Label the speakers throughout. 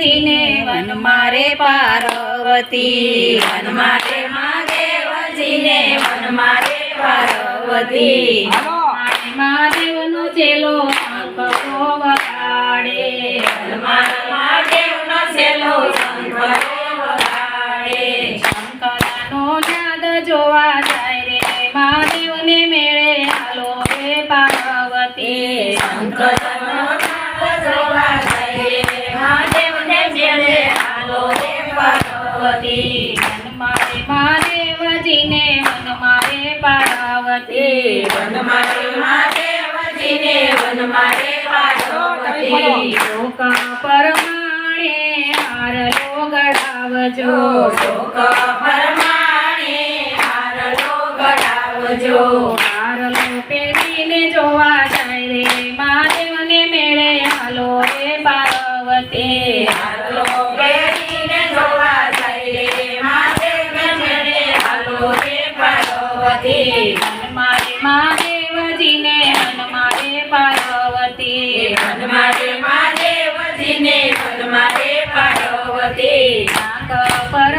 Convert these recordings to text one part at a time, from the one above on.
Speaker 1: મહાદેવજીને વન મારે પાર્વતી. વન મારે મહાદેવજીને વન મારે પાર્વતી. મહાદેવનો ચેલો પાર્વતી વન મારે મહાદેવજીને વન મારે પાર્વતી લોક પરમાણે હારલો ગડાવજો લોક પરમાણે ગડાવજો પહેરીને જોવા પાર્વતી નાક પરમાણે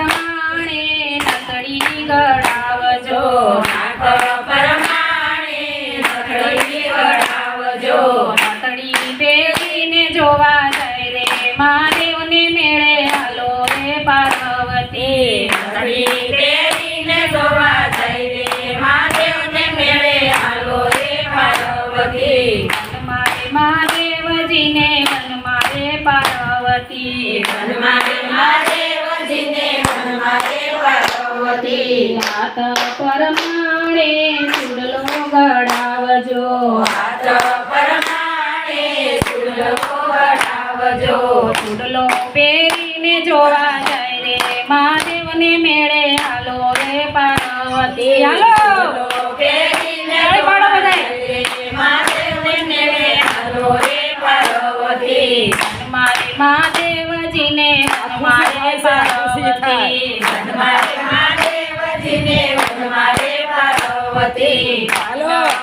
Speaker 1: હાથ પરમાણે સુડલો ગડાવજો. હાથ પરમાણે ચૂડલો ગડાવજો. સુડલો પહેરીને જોવા જાય રે મહાદેવને મેળે હાલો રે પાર્વતી. હાલો! મારે મહાદેવજીને મારે પાર્વતી. મારે પાર્વતી.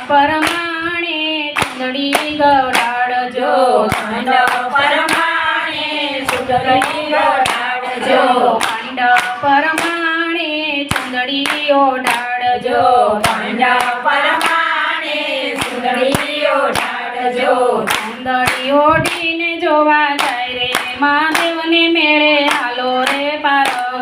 Speaker 1: પરમાણે ચંદડી ગવડાડજો પાંડવ પરમાણે સુંદરી ગવડાડજો પાંડવ પરમાણે ચંદડી ઓડાડજો પાંડવ પરમાણે સુંદરી ઓડાડજો સુંદરી ઓડીને જોવા જાય રે મહાદેવને મેળે હાલો રે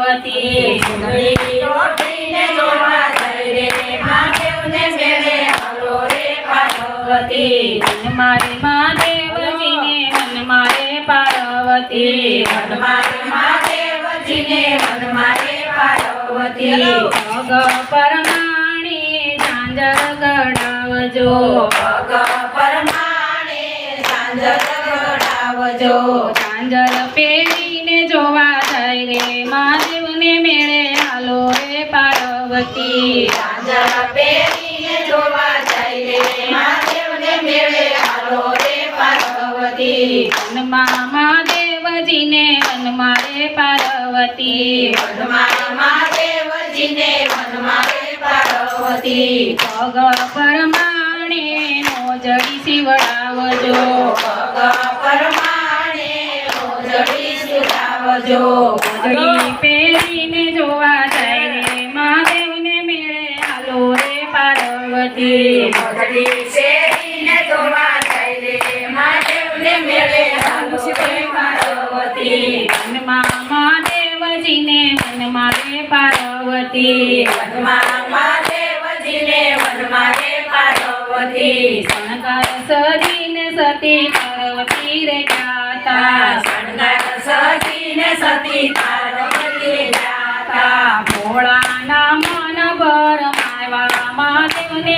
Speaker 1: પાર્વતી સુંદરી ઓડીને જોવા જાય રે મહાદેવને મેળે હાલો રે પાર્વતી. મન મારે મહાદેવજીને વન મારે પાર્વતી. વન મારે મહાદેવજીને વન મારે પાર્વતી. ભગ પરમાણી ઝાંઝર ગડાવજો. ભગ પરમાણે ઝાંઝર ગડાવજો ઝાંઝર પહેરીને જોવા જાય રે મહાદેવને મેળે આલો રે પાર્વતી. રાજા પેરીને જોવા જાય રે મહાદેવને મેળે આલો રે પાર્વતી. વનમાં મહાદેવજીને વનમાં રે પાર્વતી. વનમાં મહાદેવજીને વનમાં રે પાર્વતી. પગ પરમાણે મોજડી શિવડાવજો. પગ મોજડી મોજડી પહેરીને જોવા જાય રે મહાદેવને મેળે. હાલો રે પાર્વતી. મોજડી પહેરીને જોવા જાય રે મહાદેવને મેળે. હાલો રે પાર્વતી. વનમાં મહાદેવજીને વનમાં રે પાર્વતી. મહાદેવજીને વનમાં રે પાર્વતી. શણગાર સજીને સતી પાર્વતી રે સજીને સતી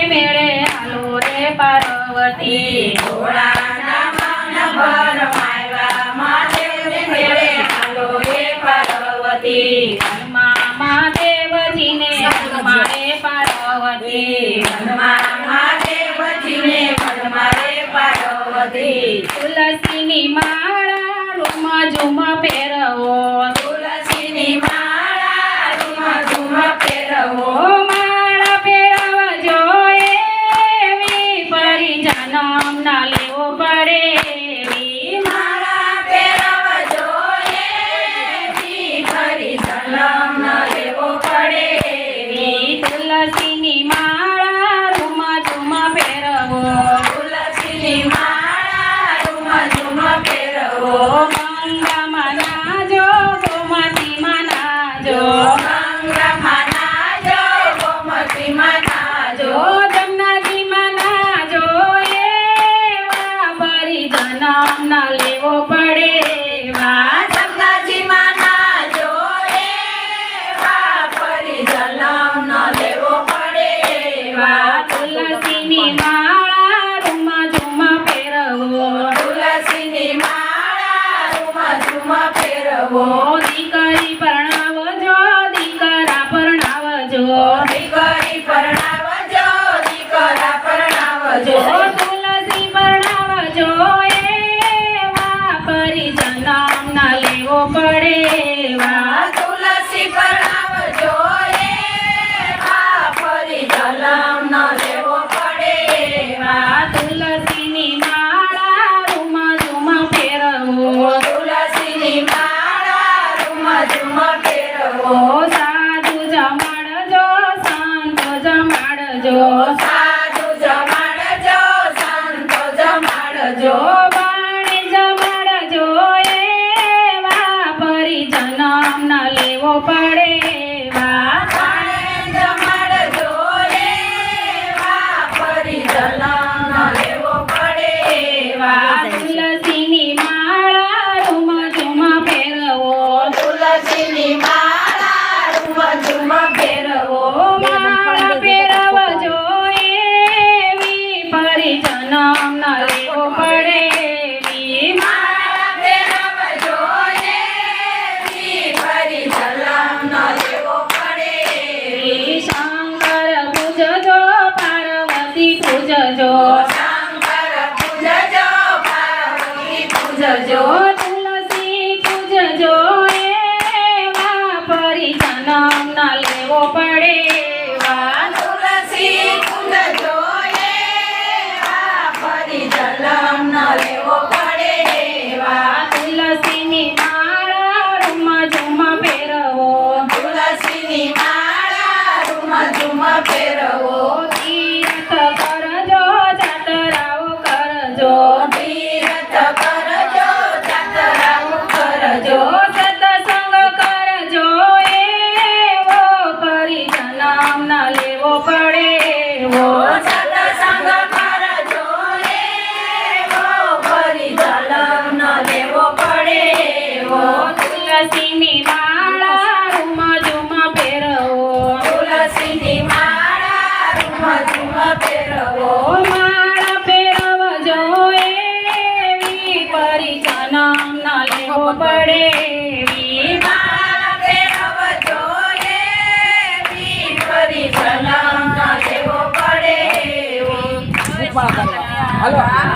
Speaker 1: મેળે હાલો રે પાર્વતી. ભોળાના મન ભર માયવા મહાદેવને મેળે હાલો રે પાર્વતી. મહાદેવજીને વનમાં પાર્વતી. મહાદેવજીને વનમાં પાર્વતી. તુલસીની માળા રૂમ ઝુમા પહેરવો. તુલસીની માળા રૂમા ઝુમા પહેરવો.
Speaker 2: अधिकारी
Speaker 3: Alô?